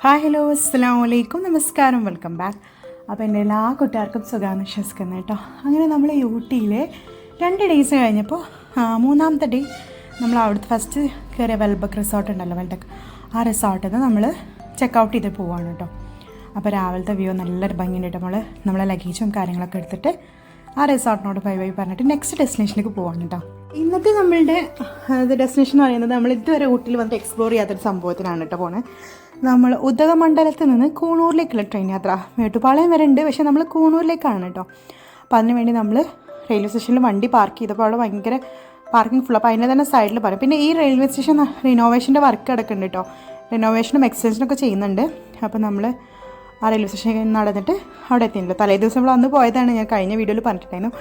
Hi hello അസ്സാം വലൈക്കും നമസ്കാരം വെൽക്കം ബാക്ക് അപ്പോൾ എന്റെ എല്ലാ കൂട്ടുകാർക്കും സുഖമാണ് വിശ്വസിക്കുന്നത് കേട്ടോ. അങ്ങനെ നമ്മൾ ഊട്ടിയിൽ രണ്ട് ഡേയ്സ് കഴിഞ്ഞപ്പോൾ മൂന്നാമത്തെ ഡേ നമ്മൾ അവിടുത്തെ ഫസ്റ്റ് കയറിയ വെൽബക്ക് റിസോർട്ട് ഉണ്ടല്ലോ വെൽബക്ക് ആ റിസോർട്ടിൽ നിന്ന് നമ്മൾ ചെക്കൗട്ട് ചെയ്ത് പോവാണ് കേട്ടോ. അപ്പോൾ രാവിലത്തെ വ്യൂ നല്ലൊരു ഭംഗിയുണ്ട് കേട്ടോ നമ്മൾ നമ്മളെ ലഗേജും കാര്യങ്ങളൊക്കെ എടുത്തിട്ട് ആ റിസോർട്ടിനോട് ബൈ ബൈ പറഞ്ഞിട്ട് നെക്സ്റ്റ് ഡെസ്റ്റിനേഷനിലേക്ക് പോവാണ് കേട്ടോ. ഇന്നത്തെ നമ്മളുടെ ഡെസ്റ്റിനേഷൻ എന്ന് പറയുന്നത് നമ്മൾ ഇതുവരെ ഊട്ടിയിൽ വന്നിട്ട് എക്സ്പ്ലോർ ചെയ്യാത്തൊരു സംഭവത്തിനാണ് കേട്ടോ പോണത് നമ്മൾ ഉദകമണ്ഡലത്തിൽ നിന്ന് കൂണൂരിലേക്കുള്ള ട്രെയിൻ യാത്ര. മേട്ടുപാളയം വരെ ഉണ്ട് പക്ഷേ നമ്മൾ കൂണൂരിലേക്കാണ് കേട്ടോ. അപ്പോൾ അതിന് വേണ്ടി നമ്മൾ റെയിൽവേ സ്റ്റേഷനിൽ വണ്ടി പാർക്ക് ചെയ്തപ്പോൾ അവിടെ ഭയങ്കര പാർക്കിംഗ് ഫുൾ അപ്പോൾ അതിന്റെ തന്നെ സൈഡിൽ പറയും. പിന്നെ ഈ റെയിൽവേ സ്റ്റേഷൻ റിനോവേഷന്റെ വർക്ക് കിടക്കുന്നുണ്ട് കേട്ടോ. റിനോവേഷനും എക്സ്റ്റൻഷനും ഒക്കെ ചെയ്യുന്നുണ്ട്. അപ്പോൾ നമ്മൾ ആ റെയിൽവേ സ്റ്റേഷനിൽ നടന്നിട്ട് അവിടെ എത്തിയിട്ടുണ്ട്. തലേ ദിവസം നമ്മൾ അന്ന് പോയതാണ്. ഞാൻ കഴിഞ്ഞ വീഡിയോയിൽ പറഞ്ഞിട്ടുണ്ടായിരുന്നു.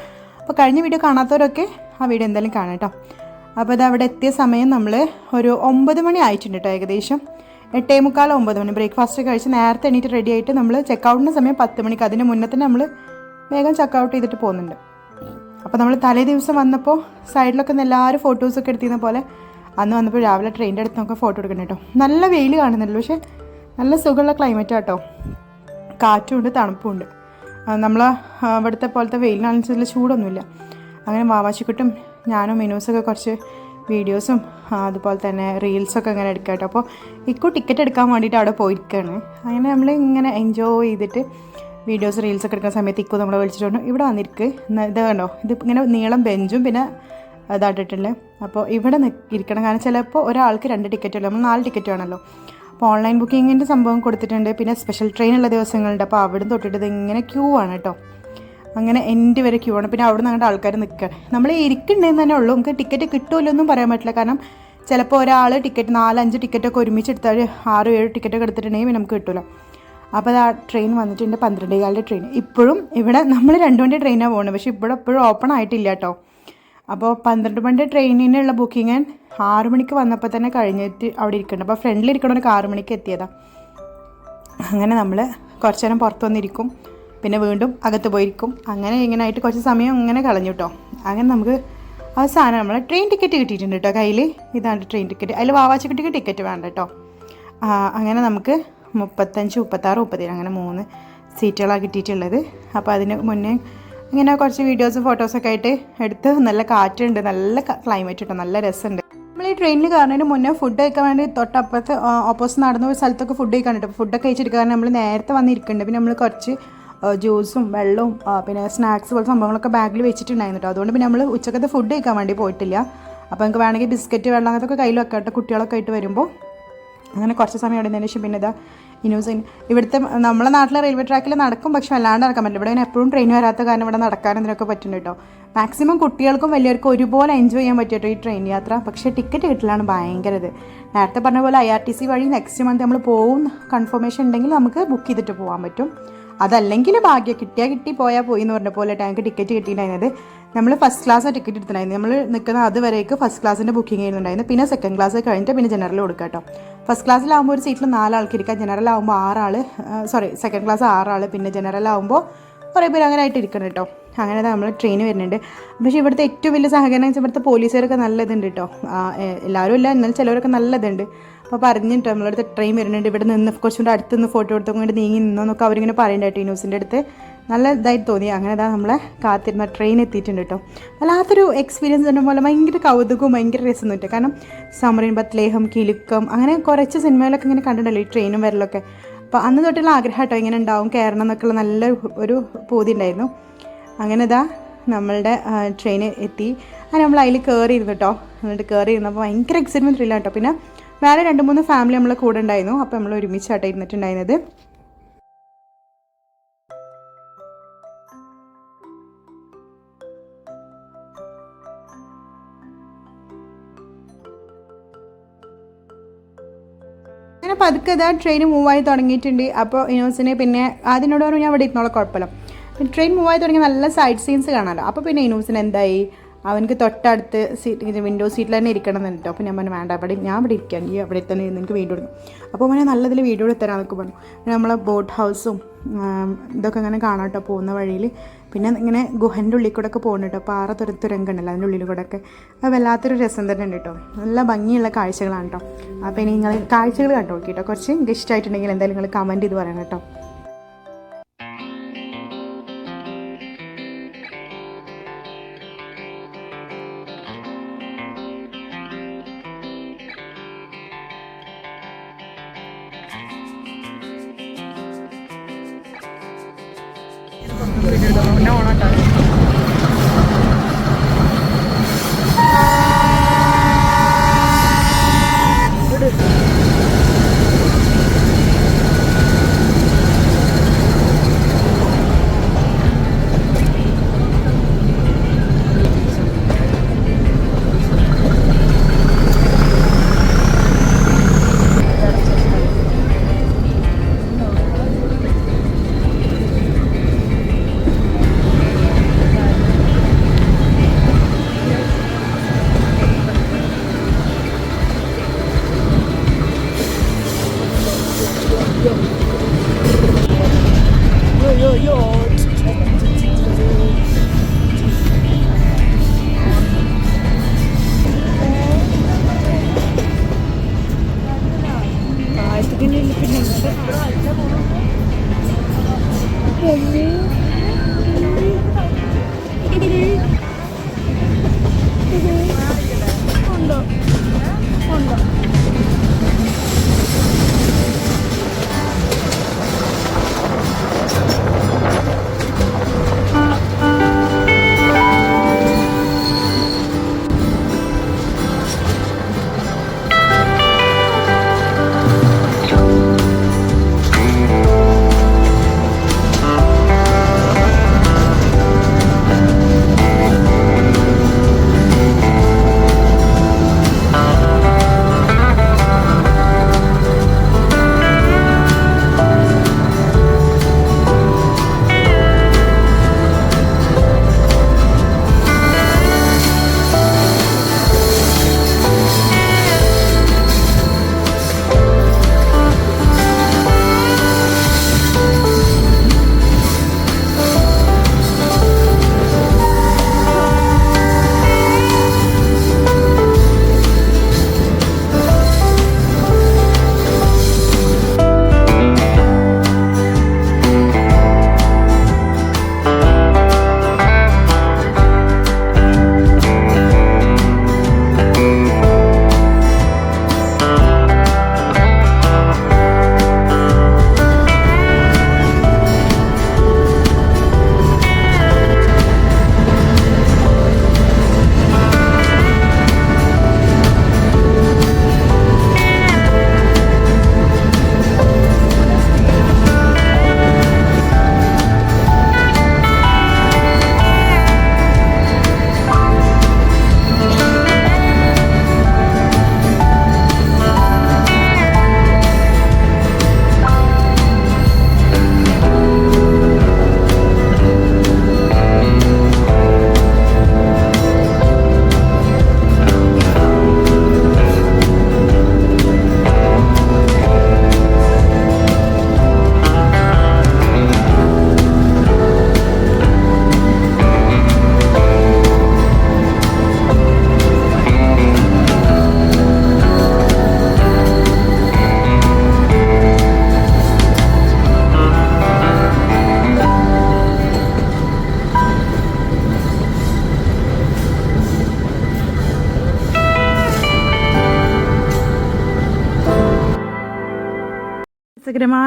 അപ്പോൾ കഴിഞ്ഞ വീഡിയോ കാണാത്തവരൊക്കെ ആ വീഡിയോ എന്തായാലും കാണാം കേട്ടോ. അപ്പോൾ ഇത് അവിടെ എത്തിയ സമയം നമ്മൾ ഒരു ഒമ്പത് മണി ആയിട്ടുണ്ട് കേട്ടോ ഏകദേശം. എട്ടേ മുക്കാൽ ഒമ്പത് മണി. ബ്രേക്ക്ഫാസ്റ്റ് കഴിച്ച് നേരത്തെ എണീറ്റ് റെഡി ആയിട്ട് നമ്മൾ ചെക്കൗട്ടിന്റെ സമയം പത്ത് മണിക്ക്. അതിന് മുന്നേ തന്നെ നമ്മൾ വേഗം ചെക്കൗട്ട് ചെയ്തിട്ട് പോകുന്നുണ്ട്. അപ്പോൾ നമ്മൾ തലേ ദിവസം വന്നപ്പോൾ സൈഡിലൊക്കെ എല്ലാവരും ഫോട്ടോസൊക്കെ എടുത്തിരുന്ന പോലെ അന്ന് വന്നപ്പോൾ രാവിലെ ട്രെയിനിന്റെ അടുത്ത് നമുക്ക് ഫോട്ടോ എടുക്കണം കേട്ടോ. നല്ല വെയിൽ കാണുന്നുള്ളൂ പക്ഷേ നല്ല സുഖമുള്ള ക്ലൈമറ്റ് ആട്ടോ. കാറ്റുമുണ്ട് തണുപ്പുമുണ്ട് നമ്മൾ ഇവിടുത്തെ പോലത്തെ വെയിലിനനുസരിച്ചുള്ള ചൂടൊന്നുമില്ല. അങ്ങനെ വാവാച്ചിക്കുട്ടും ഞാനും മിനൂസൊക്കെ കുറച്ച് വീഡിയോസും അതുപോലെ തന്നെ റീൽസൊക്കെ അങ്ങനെ എടുക്കുക കേട്ടോ അപ്പോൾ ഇക്കു ടിക്കറ്റ് എടുക്കാൻ വേണ്ടിയിട്ട് അവിടെ പോയിരിക്കുകയാണ് അങ്ങനെ നമ്മൾ ഇങ്ങനെ എൻജോയ് ചെയ്തിട്ട് വീഡിയോസ് റീൽസൊക്കെ എടുക്കുന്ന സമയത്ത് ഇക്കു നമ്മളെ വിളിച്ചിട്ടുണ്ട് ഇവിടെ വന്നിരിക്ക്. ഇത് കണ്ടോ? ഇത് ഇങ്ങനെ നീളം ബെഞ്ചും പിന്നെ ഇതായിട്ടിട്ടുള്ളത് അപ്പോൾ ഇവിടെ ഇരിക്കണം. കാരണം ചിലപ്പോൾ ഒരാൾക്ക് രണ്ട് ടിക്കറ്റ് ഉള്ളൂ. നമ്മൾ നാല് ടിക്കറ്റ് വേണമല്ലോ അപ്പോൾ ഓൺലൈൻ ബുക്കിങ്ങിന്റെ സംഭവം കൊടുത്തിട്ടുണ്ട്. പിന്നെ സ്പെഷ്യൽ ട്രെയിനുള്ള ദിവസങ്ങളുണ്ട്. അപ്പോൾ അവിടെ തൊട്ടിട്ട് ഇത് ഇങ്ങനെ ക്യൂ ആണ് കേട്ടോ അങ്ങനെ എന്റെ വരെ ക്യൂ ആണ്. പിന്നെ അവിടെ നിന്ന് അങ്ങോട്ട് ആൾക്കാർ നിൽക്കുക നമ്മൾ ഇരിക്കുന്നുണ്ടെന്ന് തന്നെ ഉള്ളൂ. നമുക്ക് ടിക്കറ്റ് കിട്ടുമല്ലോ ഒന്നും പറയാൻ പറ്റില്ല. കാരണം ചിലപ്പോൾ ഒരാൾ ടിക്കറ്റ് നാലഞ്ച് ടിക്കറ്റൊക്കെ ഒരുമിച്ച് എടുത്താൽ ആറ് ഏഴ് ടിക്കറ്റൊക്കെ എടുത്തിട്ടുണ്ടെങ്കിൽ നമുക്ക് കിട്ടില്ല അപ്പോൾ ആ ട്രെയിൻ വന്നിട്ടുണ്ട് പന്ത്രണ്ടേ കാലിന്റെ ട്രെയിൻ ഇപ്പോഴും ഇവിടെ നമ്മൾ രണ്ട് മണി ട്രെയിനാണ് പോകുന്നത് പക്ഷേ ഇവിടെ ഇപ്പോഴും ഓപ്പൺ ആയിട്ടില്ല കേട്ടോ. അപ്പോൾ പന്ത്രണ്ട് മണിന്റെ ട്രെയിനിനുള്ള ബുക്കിംഗ് ആറ് മണിക്ക് വന്നപ്പോൾ തന്നെ കഴിഞ്ഞിട്ട് അവിടെ ഇരിക്കുന്നുണ്ട്. അപ്പോൾ ഫ്രണ്ടിൽ ഇരിക്കണവർക്ക് ആറ് മണിക്ക് എത്തിയതാണ് അങ്ങനെ നമ്മൾ കുറച്ച് നേരം പുറത്തു വന്നിരിക്കും. പിന്നെ വീണ്ടും അകത്ത് പോയിരിക്കും. അങ്ങനെ ഇങ്ങനെ ആയിട്ട് കുറച്ച് സമയം ഇങ്ങനെ കളഞ്ഞു കേട്ടോ അങ്ങനെ നമുക്ക് അവസാനം നമ്മൾ ട്രെയിൻ ടിക്കറ്റ് കിട്ടിയിട്ടുണ്ട് കേട്ടോ കയ്യിൽ ഇതാണ് ട്രെയിൻ ടിക്കറ്റ് അതിൽ വാവാച്ചക്കുട്ടിക്ക് ടിക്കറ്റ് വേണ്ട കേട്ടോ അങ്ങനെ നമുക്ക് മുപ്പത്തഞ്ച് മുപ്പത്താറ് മുപ്പത്തേഴ് അങ്ങനെ മൂന്ന് സീറ്റുകളാണ് കിട്ടിയിട്ടുള്ളത്. അപ്പോൾ അതിന് മുന്നേ ഇങ്ങനെ കുറച്ച് വീഡിയോസും ഫോട്ടോസൊക്കെ ആയിട്ട് എടുത്ത് നല്ല കാറ്റുണ്ട് നല്ല ക്ലൈമറ്റ് കേട്ടോ നല്ല രസമുണ്ട്. നമ്മൾ ഈ ട്രെയിനിൽ കയറുന്നതിന് മുന്നേ ഫുഡ് കഴിക്കാൻ വേണ്ടി തൊട്ടപ്പുറത്ത് ഓപ്പോസിറ്റ് നടന്ന ഒരു സ്ഥലത്തൊക്കെ ഫുഡ് കഴിക്കാൻ കിട്ടും ഫുഡൊക്കെ കഴിച്ചെടുക്കാൻ നമ്മൾ നേരത്തെ വന്നിരിക്കുന്നുണ്ട്. പിന്നെ നമ്മൾ കുറച്ച് ജ്യൂസും വെള്ളവും പിന്നെ സ്നാക്സ് പോലത്തെ സംഭവങ്ങളൊക്കെ ബാഗിൽ വെച്ചിട്ടുണ്ടായിരുന്നു കേട്ടോ അതുകൊണ്ട് പിന്നെ നമ്മൾ ഉച്ചക്കത്തെ ഫുഡ് കഴിക്കാൻ വേണ്ടി പോയിട്ടില്ല. അപ്പോൾ നമുക്ക് വേണമെങ്കിൽ ബിസ്ക്കറ്റ് വെള്ളം അങ്ങനത്തെ കയ്യിൽ വെക്കാം കേട്ടോ കുട്ടികളൊക്കെ ആയിട്ട് വരുമ്പോൾ അങ്ങനെ കുറച്ച് സമയം അവിടെ ശേഷം പിന്നെ ഇതാ ഇനൂസ് ഇവിടുത്തെ നമ്മളെ നാട്ടിലെ റെയിൽവേ ട്രാക്കിൽ നടക്കും പക്ഷെ അല്ലാണ്ട് നടക്കാൻ പറ്റില്ല. ഇവിടെ എപ്പോഴും ട്രെയിൻ വരാത്ത കാരണം ഇവിടെ നടക്കാൻ ഇതിനൊക്കെ പറ്റുന്നുണ്ട് കേട്ടോ മാക്സിമം കുട്ടികൾക്കും വലിയവർക്കും ഒരുപോലെ എൻജോയ് ചെയ്യാൻ പറ്റും കേട്ടോ ഈ ട്രെയിൻ യാത്ര. പക്ഷേ ടിക്കറ്റ് കിട്ടലാണ് ഭയങ്കര ഇത്. നേരത്തെ പറഞ്ഞ പോലെ ഐ ആർ ടി സി വഴി നെക്സ്റ്റ് മന്ത് നമ്മൾ പോകും കൺഫർമേഷൻ ഉണ്ടെങ്കിൽ നമുക്ക് ബുക്ക് ചെയ്തിട്ട് പോകാൻ പറ്റും. അതല്ലെങ്കിൽ ഭാഗ്യം. കിട്ടിയാൽ കിട്ടി പോയാൽ പോയി എന്ന് പറഞ്ഞ പോലെ ഞങ്ങൾക്ക് ടിക്കറ്റ് കിട്ടിയിട്ടുണ്ടായിരുന്നത്. നമ്മൾ ഫസ്റ്റ് ക്ലാസ് ടിക്കറ്റ് എടുത്തിട്ടുണ്ടായിരുന്നു നമ്മൾ നിൽക്കുന്ന അതുവരേക്ക് ഫസ്റ്റ് ക്ലാസ്സിന്റെ ബുക്കിംഗ് ചെയ്യുന്നുണ്ടായിരുന്നു പിന്നെ സെക്കൻഡ് ക്ലാസ് കഴിഞ്ഞിട്ട് പിന്നെ ജനറൽ കൊടുക്കുക കേട്ടോ ഫസ്റ്റ് ക്ലാസ്സിലാകുമ്പോൾ ഒരു സീറ്റിൽ നാലാൾക്ക് ഇരിക്കാം ജനറൽ ആകുമ്പോൾ ആറാൾ സോറി സെക്കൻഡ് ക്ലാസ് ആറാൾ പിന്നെ ജനറൽ ആകുമ്പോൾ കുറേ പേര് അങ്ങനെ ആയിട്ട് ഇരിക്കണം കേട്ടോ അങ്ങനെ നമ്മൾ ട്രെയിൻ വരുന്നുണ്ട്. പക്ഷേ ഇവിടുത്തെ ഏറ്റവും വലിയ സഹകരണം വെച്ചാൽ ഇവിടുത്തെ പോലീസുകാരൊക്കെ നല്ല ഇതുണ്ട് കേട്ടോ എല്ലാവരും ഇല്ല. എന്നാലും ചിലവരൊക്കെ നല്ല ഇതുണ്ട്. അപ്പോൾ പറഞ്ഞിട്ട് നമ്മളടുത്ത് ട്രെയിൻ വരുന്നുണ്ട്. ഇവിടെ നിന്ന് കുറച്ചുകൂടെ അടുത്ത് നിന്ന് ഫോട്ടോ എടുത്തു കൊണ്ട് നീങ്ങി നിന്നോന്നൊക്കെ അവരിങ്ങനെ പറയണ്ടായിട്ട് ഈ ന്യൂസിന്റെ അടുത്ത്. നല്ല ഇതായിട്ട് തോന്നി. അങ്ങനെ ഇതാ നമ്മളെ കാത്തിരുന്ന ട്രെയിൻ എത്തിയിട്ടുണ്ട് കേട്ടോ. വല്ലാത്തൊരു എക്സ്പീരിയൻസ് തന്നെ പോലെ ഭയങ്കര കൗതുകവും ഭയങ്കര രസം തോന്നിട്ട് കാരണം സമറിൻ ബത്ലേഹം കിലുക്കം അങ്ങനെ കുറച്ച് സിനിമകളൊക്കെ ഇങ്ങനെ കണ്ടിട്ടുണ്ടല്ലോ ഈ ട്രെയിനും വരലൊക്കെ. അപ്പോൾ അന്ന് തൊട്ടുള്ള ആഗ്രഹം കേട്ടോ ഇങ്ങനെ ഉണ്ടാവും കയറണം എന്നൊക്കെയുള്ള നല്ല ഒരു പൂതി ഉണ്ടായിരുന്നു. അങ്ങനെ ഇതാ നമ്മളുടെ ട്രെയിൻ എത്തി. അങ്ങനെ നമ്മൾ അതിൽ കയറിയിരുന്നു കേട്ടോ. എന്നിട്ട് കയറിയിരുന്നു ഇരുന്നപ്പോൾ ഭയങ്കര എക്സൈറ്റ്മെന്റ് ത്രില്ലാണ് കേട്ടോ. പിന്നെ വേറെ രണ്ട് മൂന്ന് ഫാമിലി നമ്മളെ കൂടെ ഉണ്ടായിരുന്നു. അപ്പോൾ നമ്മൾ ഒരുമിച്ചായിട്ട് ഇരുന്നിട്ടുണ്ടായിരുന്നത്. അങ്ങനെ പതുക്കെ ഇതാ ട്രെയിൻ മൂവായി തുടങ്ങിയിട്ടുണ്ട്. അപ്പോൾ ഇനോസിനെ പിന്നെ അതിനോട് പറഞ്ഞു ഞാൻ അവിടെ ഇരുന്നോളാം കുഴപ്പമില്ല. ട്രെയിൻ മൂവായി തുടങ്ങി നല്ല സൈഡ് സീൻസ് കാണാമല്ലോ അപ്പോൾ പിന്നെ ഇനോസിന് എന്തായി? അവനക്ക് തൊട്ടടുത്ത് സീറ്റ് വിൻഡോ സീറ്റിൽ തന്നെ ഇരിക്കണം എന്ന് അപ്പോൾ ഞാൻ പറഞ്ഞു വേണ്ട അവിടെ ഞാൻ അവിടെ ഇരിക്കാൻ ഈ അവിടെ തന്നെ ഇരുന്ന് എനിക്ക് വീഡിയോ എടുക്കും അപ്പോൾ അവനെ നല്ലതിൽ വീഡിയോ എടുത്ത് തരാമെന്നൊക്കെ പറഞ്ഞു. നമ്മളെ ബോട്ട് ഹൗസും ഇതൊക്കെ അങ്ങനെ കാണാം കേട്ടോ പോകുന്ന വഴിയിൽ പിന്നെ ഇങ്ങനെ ഗുഹന്റെ ഉള്ളിൽ കൂടെ ഒക്കെ പോകുന്നുണ്ട് കേട്ടോ. പാറ തുര തുരങ്കണ്ടല്ലോ അതിന്റെ ഉള്ളിൽ കൂടെ ഒക്കെ. അത് വല്ലാത്തൊരു രസം തന്നെ ഉണ്ട് കേട്ടോ. നല്ല ഭംഗിയുള്ള കാഴ്ചകളാണ് കേട്ടോ. അപ്പോൾ ഇനി നിങ്ങൾ കാഴ്ചകൾ കണ്ടു നോക്കി കേട്ടോ. കുറച്ച് ഇഷ്ടമായിട്ടുണ്ടെങ്കിൽ എന്തായാലും നിങ്ങൾ കമന്റ് ചെയ്ത് പറയണം കേട്ടോ. രസകരമായ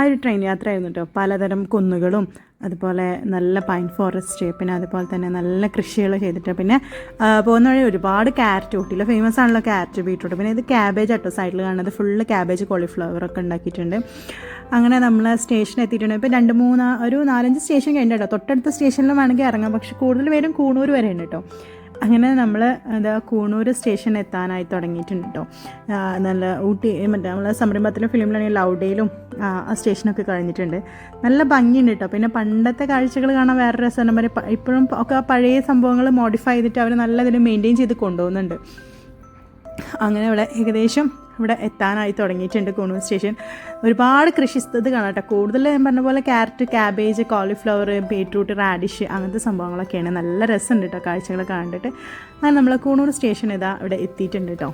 ഒരു ട്രെയിൻ യാത്രയായിരുന്നു കേട്ടോ പലതരം കുന്നുകളും അതുപോലെ നല്ല പൈൻ ഫോറസ്റ്റ് പിന്നെ അതുപോലെ തന്നെ നല്ല കൃഷികൾ ചെയ്തിട്ട്. പിന്നെ പോകുന്ന വഴി ഒരുപാട് ക്യാരറ്റ് ഊട്ടിയില്ല ഫേമസ് ആണല്ലോ ക്യാരറ്റ് ബീട്രൂട്ട് പിന്നെ ഇത് ക്യാബേജ് ആട്ടോ സൈഡിൽ കാണുന്നത്. ഫുള്ള് ക്യാബേജ് കോളിഫ്ലവർ ഒക്കെ ഉണ്ടാക്കിയിട്ടുണ്ട്. അങ്ങനെ നമ്മൾ സ്റ്റേഷനിൽ എത്തിയിട്ടുണ്ട്. ഇപ്പോൾ രണ്ട് മൂന്ന് ഒരു നാലഞ്ച് സ്റ്റേഷൻ കഴിഞ്ഞിട്ടോ തൊട്ടടുത്ത സ്റ്റേഷനിലും വേണമെങ്കിൽ ഇറങ്ങാം. പക്ഷെ കൂടുതൽ പേരും കൂണൂർ വരെ ഉണ്ട് കേട്ടോ അങ്ങനെ നമ്മൾ എന്താ കൂണൂർ സ്റ്റേഷൻ എത്താനായി തുടങ്ങിയിട്ടുണ്ട് കേട്ടോ നല്ല ഊട്ടി മറ്റേ നമ്മളെ സംരംഭത്തിലും ഫിലിമിലാണെങ്കിൽ ലൗഡയിലും ആ സ്റ്റേഷനൊക്കെ കഴിഞ്ഞിട്ടുണ്ട്. നല്ല ഭംഗിയുണ്ട് കേട്ടോ പിന്നെ പണ്ടത്തെ കാഴ്ചകൾ കാണാൻ വേറെ രസമാണ് പറയും ഇപ്പോഴും ഒക്കെ പഴയ സംഭവങ്ങൾ മോഡിഫൈ ചെയ്തിട്ട് അവർ നല്ല ഇതിൽ മെയിന്റെയിൻ ചെയ്ത് കൊണ്ടുപോകുന്നുണ്ട്. അങ്ങനെ ഇവിടെ ഏകദേശം ഇവിടെ എത്താനായി തുടങ്ങിയിട്ടുണ്ട് കൂണൂർ സ്റ്റേഷൻ. ഒരുപാട് കൃഷിസ്ഥത് കാണാം കേട്ടോ. കൂടുതൽ ഞാൻ പറഞ്ഞ പോലെ carrot cabbage cauliflower beetroot radish അങ്ങനത്തെ സംഭവങ്ങളൊക്കെയാണ്. നല്ല രസമുണ്ട് കേട്ടോ കാഴ്ചകൾ കണ്ടിട്ട്. അങ്ങനെ നമ്മൾ കൂണൂർ സ്റ്റേഷൻ ഇതാ ഇവിടെ എത്തിയിട്ടുണ്ട് കേട്ടോ.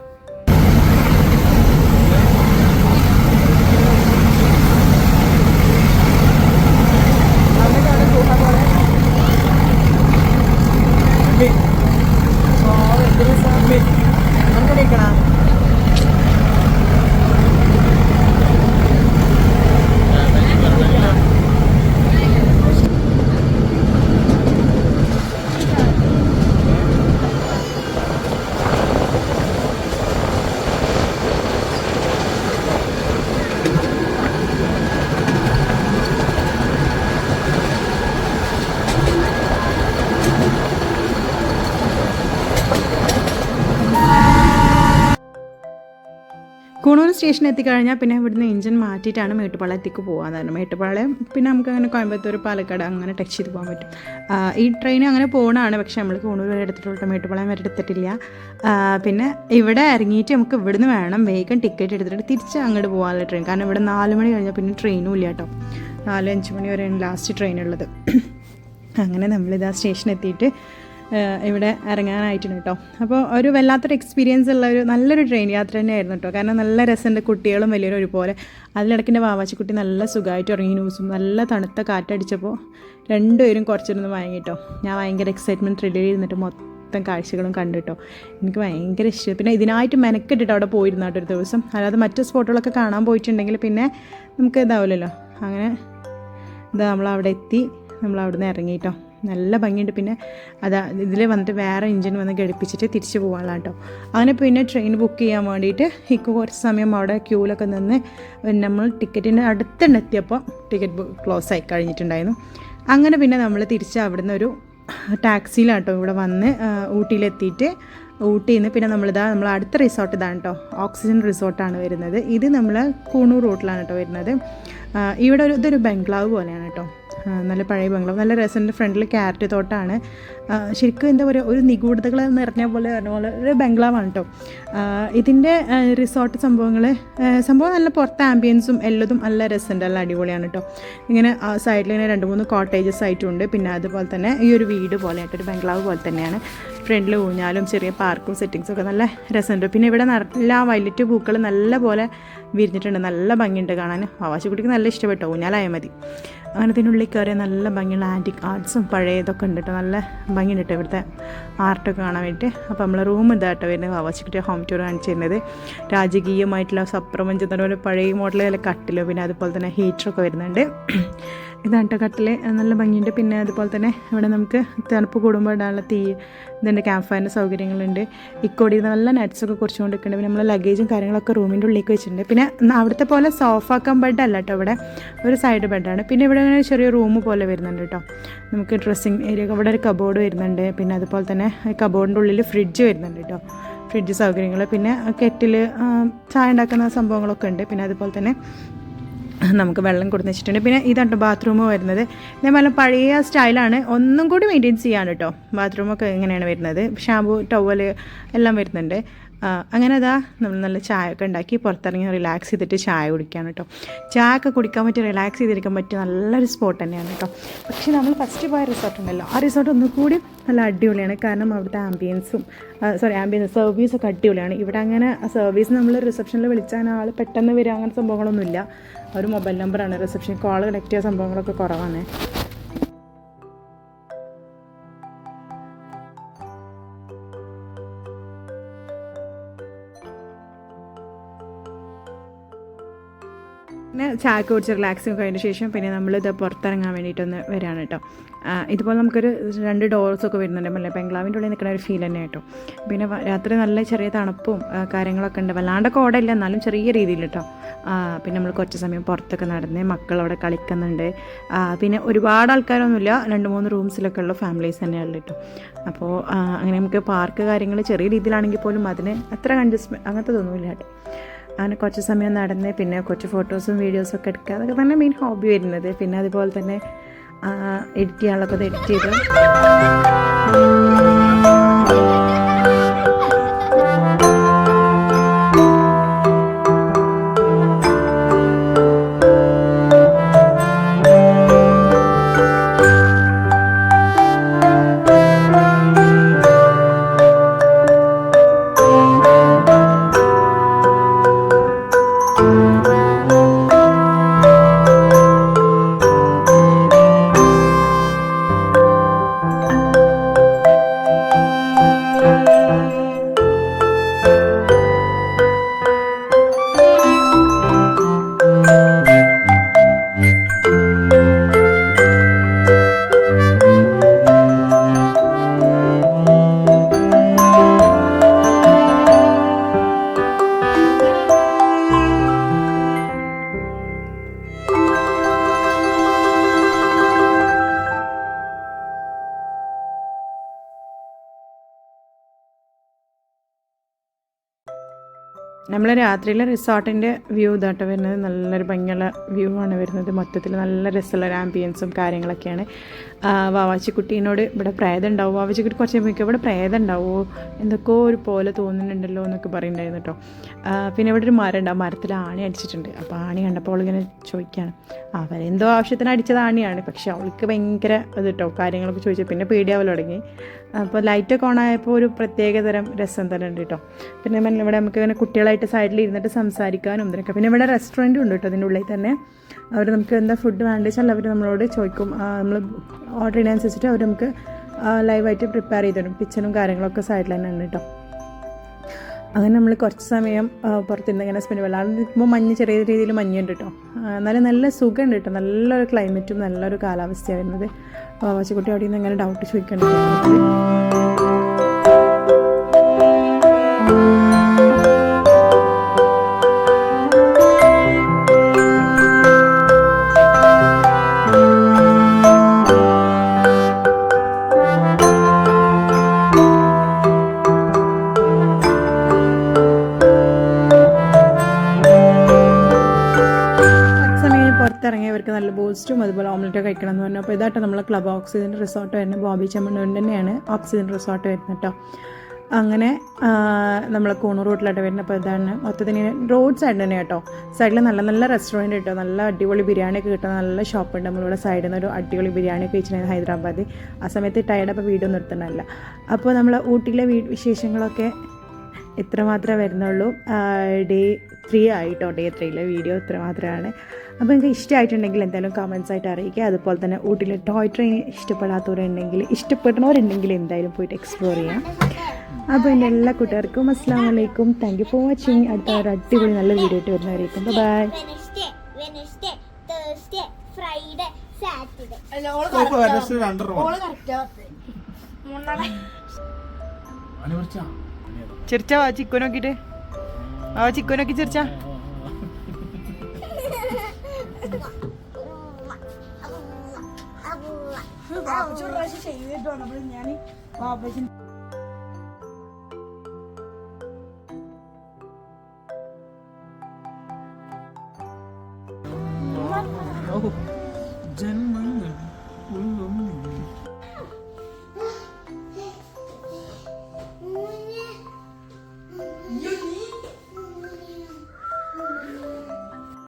സ്റ്റേഷൻ എത്തിക്കഴിഞ്ഞാൽ പിന്നെ ഇവിടുന്ന് എഞ്ചിൻ മാറ്റിയിട്ടാണ് മേട്ടുപ്പാളയത്തേക്ക് പോകാൻ മേട്ടുപ്പാളയം പിന്നെ നമുക്ക് അങ്ങനെ കോയമ്പത്തൂർ പാലക്കാട് അങ്ങനെ ടച്ച് ചെയ്ത് പോകാൻ പറ്റും. ഈ ട്രെയിൻ അങ്ങനെ പോകണമാണ് പക്ഷേ നമ്മൾ കൂണൂർ വരെ എടുത്തിട്ടുള്ള മേട്ടുപ്പാളയം വരെ എടുത്തിട്ടില്ല. പിന്നെ ഇവിടെ ഇറങ്ങിയിട്ട് നമുക്ക് ഇവിടുന്ന് വേണം വേഗം ടിക്കറ്റ് എടുത്തിട്ട് തിരിച്ച് അങ്ങോട്ട് പോകാനുള്ള ട്രെയിൻ കാരണം ഇവിടെ നാല് മണി കഴിഞ്ഞാൽ പിന്നെ ട്രെയിനും ഇല്ല കേട്ടോ നാല് അഞ്ച് മണി വരെയാണ് ലാസ്റ്റ് ട്രെയിൻ ഉള്ളത്. അങ്ങനെ നമ്മളിത് സ്റ്റേഷൻ എത്തിയിട്ട് ഏഹ് ഇവിടെ ഇറങ്ങാനായിട്ടുണ്ട് കേട്ടോ. അപ്പോൾ ഒരു വല്ലാത്തൊരു എക്സ്പീരിയൻസ് ഉള്ള ഒരു നല്ലൊരു ട്രെയിൻ യാത്ര തന്നെയായിരുന്നു കേട്ടോ. കാരണം നല്ല രസമുണ്ട് കുട്ടികളും വലിയവരും ഒരുപോലെ. വാവാച്ചി വാവാച്ചിക്കുട്ടി നല്ല സുഖമായിട്ട് ഇറങ്ങി ന്യൂസും നല്ല തണുത്ത കാറ്റടിച്ചപ്പോൾ രണ്ടുപേരും കുറച്ചിരുന്ന് വാങ്ങി കേട്ടോ. ഞാൻ ഭയങ്കര എക്സൈറ്റ്മെന്റ് ത്രില്ലിൽ ഇരുന്നിട്ട് മൊത്തം കാഴ്ചകളും കണ്ടിട്ടോ എനിക്ക് ഭയങ്കര ഇഷ്ടം പിന്നെ ഇതിനായിട്ട് മെനക്കെട്ടിട്ട് അവിടെ പോയിരുന്നു കേട്ടോ ഒരു ദിവസം. അല്ലാതെ മറ്റു സ്പോട്ടുകളൊക്കെ കാണാൻ പോയിട്ടുണ്ടെങ്കിൽ പിന്നെ നമുക്ക് ഇതാവില്ലല്ലോ. അങ്ങനെ ഇതാ നമ്മൾ അവിടെ എത്തി നമ്മൾ അവിടെ നിന്ന് ഇറങ്ങിയിട്ടോ നല്ല ഭംഗിയുണ്ട്. പിന്നെ അതാ ഇതിൽ വന്നിട്ട് വേറെ എഞ്ചിൻ വന്ന് ഘടിപ്പിച്ചിട്ട് തിരിച്ചു പോകാനുള്ള കേട്ടോ അങ്ങനെ പിന്നെ ട്രെയിൻ ബുക്ക് ചെയ്യാൻ വേണ്ടിയിട്ട് ഇക്ക് കുറച്ച് സമയം അവിടെ ക്യൂലൊക്കെ നിന്ന് നമ്മൾ ടിക്കറ്റിന്റെ അടുത്തുണ്ട് എത്തിയപ്പോൾ ടിക്കറ്റ് ബുക്ക് ക്ലോസ് ആയി കഴിഞ്ഞിട്ടുണ്ടായിരുന്നു. അങ്ങനെ പിന്നെ നമ്മൾ തിരിച്ച് അവിടുന്ന് ഒരു ടാക്സിയിലാട്ടോ ഇവിടെ വന്ന് ഊട്ടിയിലെത്തിയിട്ട് ഊട്ടിയിൽ നിന്ന് പിന്നെ നമ്മളിതാ നമ്മൾ അടുത്ത റിസോർട്ട് ഇതാണ് കേട്ടോ ഓക്സിജൻ റിസോർട്ടാണ് വരുന്നത്. ഇത് നമ്മൾ കൂണൂർ റൂട്ടിലാണ് കേട്ടോ വരുന്നത്. ഇവിടെ ഒരു ഇതൊരു ബംഗ്ലാവ് പോലെയാണ് കേട്ടോ. നല്ല പഴയ ബംഗ്ലാവ്. നല്ല രസമുണ്ട്. ഫ്രണ്ടിൽ ക്യാരറ്റ് തോട്ടാണ്. ശരിക്കും എന്താ പറയുക ഒരു നിഗൂഢതകൾ നിറഞ്ഞ പോലെ പറഞ്ഞ പോലെ ഒരു ബംഗ്ലാവാണ് കേട്ടോ. ഇതിന്റെ റിസോർട്ട് സംഭവങ്ങൾ സംഭവം നല്ല പുറത്തെ ആംബിയൻസും എല്ലതും നല്ല രസമുണ്ട്. നല്ല അടിപൊളിയാണ് കേട്ടോ. ഇങ്ങനെ സൈഡിൽ ഇങ്ങനെ രണ്ട് മൂന്ന് കോട്ടേജസ് ആയിട്ടുണ്ട്. പിന്നെ അതുപോലെ തന്നെ ഈ ഒരു വീട് പോലെ ആയിട്ട് ഒരു ബംഗ്ലാവ് പോലെ തന്നെയാണ്. ഫ്രണ്ടിൽ ഊഞ്ഞാലും ചെറിയ പാർക്കും സെറ്റിങ്സും ഒക്കെ നല്ല രസമുണ്ട്. പിന്നെ ഇവിടെ നല്ല വൈലറ്റ് പൂക്കൾ നല്ല പോലെ വിരിഞ്ഞിട്ടുണ്ട്. നല്ല ഭംഗിയുണ്ട് കാണാൻ. ആവാശക്കുട്ടിക്ക് നല്ല ഇഷ്ടപ്പെട്ടു. ഊഞ്ഞാലായാൽ മതി. അങ്ങനെ ഇതിനുള്ളിൽ കയറിയ നല്ല ഭംഗിയുള്ള ആന്റിക് ആർട്സും പഴയതൊക്കെ ഉണ്ട് കേട്ടോ നല്ല ഭംഗിയുണ്ട് കേട്ടോ ഇവിടുത്തെ ആർട്ടൊക്കെ കാണാൻ വേണ്ടിയിട്ട്. അപ്പോൾ നമ്മളെ റൂം ഇതാട്ടോ വരുന്നത്. ആവാശക്കുട്ടി ഹോം ടൂർ കാണിച്ചു തരുന്നത്. രാജകീയമായിട്ടുള്ള സപ്രപഞ്ചത്തിന്റെ പോലെ പഴയ കട്ടിലും കട്ടിലോ പിന്നെ അതുപോലെ തന്നെ ഹീറ്ററൊക്കെ വരുന്നുണ്ട്. ഇതാണ് കേട്ടോ കട്ടിൽ നല്ല ഭംഗിയുണ്ട്. പിന്നെ അതുപോലെ തന്നെ ഇവിടെ നമുക്ക് തണുപ്പ് കൂടുമ്പോൾ ഇടാനുള്ള തീ ഇതിന്റെ ക്യാമ്പ് ഫയറിന്റെ സൗകര്യങ്ങളുണ്ട് ഇക്കോടി നല്ല നട്ട്സൊക്കെ കുറച്ചുകൊണ്ട് നിൽക്കുന്നുണ്ട് പിന്നെ നമ്മൾ ലഗേജും കാര്യങ്ങളൊക്കെ റൂമിന്റെ ഉള്ളിലേക്ക് വെച്ചിട്ടുണ്ട്. പിന്നെ അവിടുത്തെ പോലെ സോഫ കം ബെഡ് അല്ല കേട്ടോ ഇവിടെ. ഒരു സൈഡ് ബെഡാണ് പിന്നെ ഇവിടെ ഇങ്ങനെ ചെറിയ റൂം പോലെ വരുന്നുണ്ട് കേട്ടോ. നമുക്ക് ഡ്രസ്സിങ് ഏരിയ ഇവിടെ ഒരു കബോർഡ് വരുന്നുണ്ട്. പിന്നെ അതുപോലെ തന്നെ കബോർഡിന്റെ ഉള്ളിൽ ഫ്രിഡ്ജ് വരുന്നുണ്ട് കേട്ടോ. ഫ്രിഡ്ജ് സൗകര്യങ്ങൾ പിന്നെ കെറ്റിൽ ചായ ഉണ്ടാക്കുന്ന സംഭവങ്ങളൊക്കെ ഉണ്ട്. പിന്നെ അതുപോലെ തന്നെ നമുക്ക് വെള്ളം കൊടുത്ത് വെച്ചിട്ടുണ്ട്. പിന്നെ ഇതാണ് ബാത്റൂം വരുന്നത്. ഇതേപോലെ പഴയ സ്റ്റൈലാണ് ഒന്നും കൂടി മെയിന്റെയിൻ ചെയ്യാണ് കേട്ടോ. ബാത്റൂമൊക്കെ ഇങ്ങനെയാണ് വരുന്നത്. ഷാമ്പു ടവൽ എല്ലാം വരുന്നുണ്ട്. അങ്ങനെ അതാ നമ്മൾ നല്ല ചായ ഒക്കെ ഉണ്ടാക്കി പുറത്തിറങ്ങി റിലാക്സ് ചെയ്തിട്ട് ചായ കുടിക്കാൻ കേട്ടോ ചായ ഒക്കെ കുടിക്കാൻ പറ്റി റിലാക്സ് ചെയ്തിരിക്കാൻ പറ്റിയ നല്ലൊരു സ്പോട്ട് തന്നെയാണ് കേട്ടോ പക്ഷേ നമ്മൾ ഫസ്റ്റ് പോയ റിസോർട്ട് ഉണ്ടല്ലോ. ആ റിസോർട്ട് ഒന്നുകൂടി നല്ല അടിപൊളിയാണ്. കാരണം അവിടുത്തെ ആംബിയൻസും സോറി ആംബിയൻസ് സർവീസ് ഒക്കെ അടിപൊളിയാണ്. ഇവിടെ അങ്ങനെ സർവീസ് നമ്മൾ റിസപ്ഷനിൽ വിളിച്ചാൽ ആൾ പെട്ടെന്ന് വരിക അങ്ങനത്തെ സംഭവങ്ങളൊന്നുമില്ല. ഒരു മൊബൈൽ നമ്പറാണ് റിസപ്ഷൻ കോൾ കണക്ട് ചെയ്യുക സംഭവങ്ങളൊക്കെ കുറവാണ്. പിന്നെ ചായ കുടിച്ച് റിലാക്സിങ് കഴിഞ്ഞ ശേഷം പിന്നെ നമ്മളിത് പുറത്തിറങ്ങാൻ വേണ്ടിയിട്ടൊന്ന് വരികയാണ് കേട്ടോ. ഇതുപോലെ നമുക്കൊരു രണ്ട് ഡോർസൊക്കെ വരുന്നുണ്ട്. മല്ലേ ബംഗ്ലാവിന്റെ ഉള്ളിൽ നിൽക്കുന്ന ഒരു ഫീൽ തന്നെ കേട്ടോ. പിന്നെ രാത്രി നല്ല ചെറിയ തണുപ്പും കാര്യങ്ങളൊക്കെ ഉണ്ട്. വല്ലാണ്ട് കോടയില്ല എന്നാലും ചെറിയ രീതിയിൽ കേട്ടോ. പിന്നെ നമ്മൾ കുറച്ച് സമയം പുറത്തൊക്കെ നടന്ന് മക്കളവിടെ കളിക്കുന്നുണ്ട്. പിന്നെ ഒരുപാട് ആൾക്കാരൊന്നുമില്ല. രണ്ട് മൂന്ന് റൂംസിലൊക്കെ ഉള്ള ഫാമിലീസ് തന്നെയാണ് കേട്ടോ. അപ്പോൾ അങ്ങനെ നമുക്ക് പാർക്ക് കാര്യങ്ങൾ ചെറിയ രീതിയിലാണെങ്കിൽ പോലും അതിന് അത്ര കൺജസ്റ്റ്മെന്റ് അങ്ങനത്തെ ഇതൊന്നുമില്ല കേട്ടോ. അങ്ങനെ കുറച്ച് സമയം നടന്ന് പിന്നെ കുറച്ച് ഫോട്ടോസും വീഡിയോസും ഒക്കെ എടുക്കുക. അതൊക്കെ തന്നെ മെയിൻ ഹോബി വരുന്നത്. പിന്നെ അതുപോലെ തന്നെ എഡിറ്റ് ചെയ്യാനുള്ളതൊക്കെ എഡിറ്റ് ചെയ്ത്. നമ്മൾ രാത്രിയിലെ റിസോർട്ടിന്റെ വ്യൂ ഇതാട്ടോ വരുന്നത്. നല്ലൊരു ഭംഗിയുള്ള വ്യൂ ആണ് വരുന്നത്. മൊത്തത്തിൽ നല്ല രസമുള്ള ഒരു ആംബിയൻസും കാര്യങ്ങളൊക്കെയാണ്. വാവാച്ചിക്കുട്ടീനോട് ഇവിടെ പ്രേതം ഉണ്ടാവും വാവാച്ചിക്കുട്ടി കുറച്ച് കഴിയുമ്പോൾ ഇവിടെ പ്രേതം ഉണ്ടാവുമോ എന്തൊക്കെയോ ഒരു പോലെ തോന്നുന്നുണ്ടല്ലോ എന്നൊക്കെ പറയുന്നുണ്ടായിരുന്നു കേട്ടോ. പിന്നെ ഇവിടെ ഒരു മരം ഉണ്ട് ആ മരത്തിൽ ആണി അടിച്ചിട്ടുണ്ട്. അപ്പോൾ ആണി കണ്ടപ്പോൾ അവളിങ്ങനെ ചോദിക്കുകയാണ്. അവരെന്തോ ആവശ്യത്തിന് അടിച്ചത് ആണിയാണ്. പക്ഷെ അവൾക്ക് ഭയങ്കര ഇത് കേട്ടോ. കാര്യങ്ങളൊക്കെ ചോദിച്ചു. പിന്നെ പേടിയാവൽ തുടങ്ങി. അപ്പോൾ ലൈറ്റൊക്കെ ഓൺ ആയപ്പോൾ ഒരു പ്രത്യേക തരം രസം തന്നെ ഉണ്ട് കേട്ടോ. പിന്നെ ഇവിടെ നമുക്ക് ഇങ്ങനെ കുട്ടികളായിട്ട് സൈഡിൽ ഇരുന്നിട്ട് സംസാരിക്കാനും ഇതിനൊക്കെ. പിന്നെ ഇവിടെ റെസ്റ്റോറന്റും ഉണ്ട് കേട്ടോ അതിന്റെ ഉള്ളിൽ തന്നെ. അവർ നമുക്ക് എന്താ ഫുഡ് വേണ്ടത് വെച്ചാൽ അവർ നമ്മളോട് ചോദിക്കും. നമ്മൾ ഓർഡർ ചെയ്യുന്നതനുസരിച്ചിട്ട് അവർ നമുക്ക് ലൈവായിട്ട് പ്രിപ്പയർ ചെയ്ത് തരും. കിച്ചണും കാര്യങ്ങളൊക്കെ സൈഡിൽ തന്നെ ഉണ്ട് കേട്ടോ. അങ്ങനെ നമ്മൾ കുറച്ച് സമയം പുറത്തിരുന്ന് ഇങ്ങനെ സ്പെൻഡ് വെള്ളം നിൽക്കുമ്പോൾ മഞ്ഞ് ചെറിയ രീതിയിൽ മഞ്ഞുണ്ട് കേട്ടോ. എന്നാലും നല്ല സുഖമുണ്ട് കേട്ടോ. നല്ലൊരു ക്ലൈമറ്റും നല്ലൊരു കാലാവസ്ഥയാണ് വരുന്നത് വാവാച്ചിക്കുട്ടി അവിടെ നിന്ന് ഇങ്ങനെ ഡൗട്ട് ചോദിക്കണ്ട? അപ്പോൾ ഇതായിട്ട് നമ്മൾ ക്ലബ് ഓക്സിജൻ റിസോർട്ട് വരുന്നത് ബോബി ചമ്മണ്ണൂരിന്റെ തന്നെയാണ് ഓക്സിജൻ റിസോർട്ട് വരുന്നത് കേട്ടോ. അങ്ങനെ നമ്മൾ കൂണൂർ റൂട്ടിലായിട്ട് വരുന്നത് അപ്പോൾ ഇതാണ്. മൊത്തത്തിന് റോഡ് സൈഡ് തന്നെ കേട്ടോ. സൈഡിൽ നല്ല നല്ല റെസ്റ്റോറന്റ് കിട്ടും. നല്ല അടിപൊളി ബിരിയാണി ഒക്കെ കിട്ടുന്ന നല്ല ഷോപ്പ് ഉണ്ട്. നമ്മളിവിടെ സൈഡിൽ നിന്ന് ഒരു അടിപൊളി ബിരിയാണി ഒക്കെ വെച്ചിട്ടുണ്ടായിരുന്നു ഹൈദരാബാദ് ആ സമയത്ത് ടയർഡ് അപ്പോൾ വീഡിയോ നിർത്തണമല്ല. അപ്പോൾ നമ്മൾ ഊട്ടിയിലെ വിശേഷങ്ങളൊക്കെ ഇത്ര മാത്രമേ വരുന്നുള്ളൂ. ഡേ ത്രീ ആയിട്ടോ ഡേ ത്രീയിലെ വീഡിയോ ഇത്ര മാത്രമാണ്. അപ്പോൾ നിങ്ങൾക്ക് ഇഷ്ടമായിട്ടുണ്ടെങ്കിൽ എന്തായാലും കമൻസ് ആയിട്ട് അറിയിക്കുക. അതുപോലെ തന്നെ ഊട്ടിയിലെ ടോയ് ട്രെയിൻ ഇഷ്ടപ്പെടാത്തവരുണ്ടെങ്കിൽ ഇഷ്ടപ്പെടുന്നവരുണ്ടെങ്കിൽ എന്തായാലും പോയിട്ട് എക്സ്പ്ലോർ ചെയ്യാം. അപ്പോൾ എന്റെ എല്ലാ കൂട്ടുകാർക്കും അസ്സാം വലൈക്കും താങ്ക് യു ഫോർ വാച്ചിങ് അടുത്ത ഒരു അടിപൊളി നല്ല വീഡിയോ ആയിട്ട് വരുന്നവരായിരിക്കും ബൈ ഫ്രൈഡേ സാറ്റർഡേ. ചിരിച്ചാ വാ ചിക്കു നോക്കിട്ട്. ആ ചിക്കു നോക്കി ചിരിച്ചാ ഞാൻ ഉള്ളും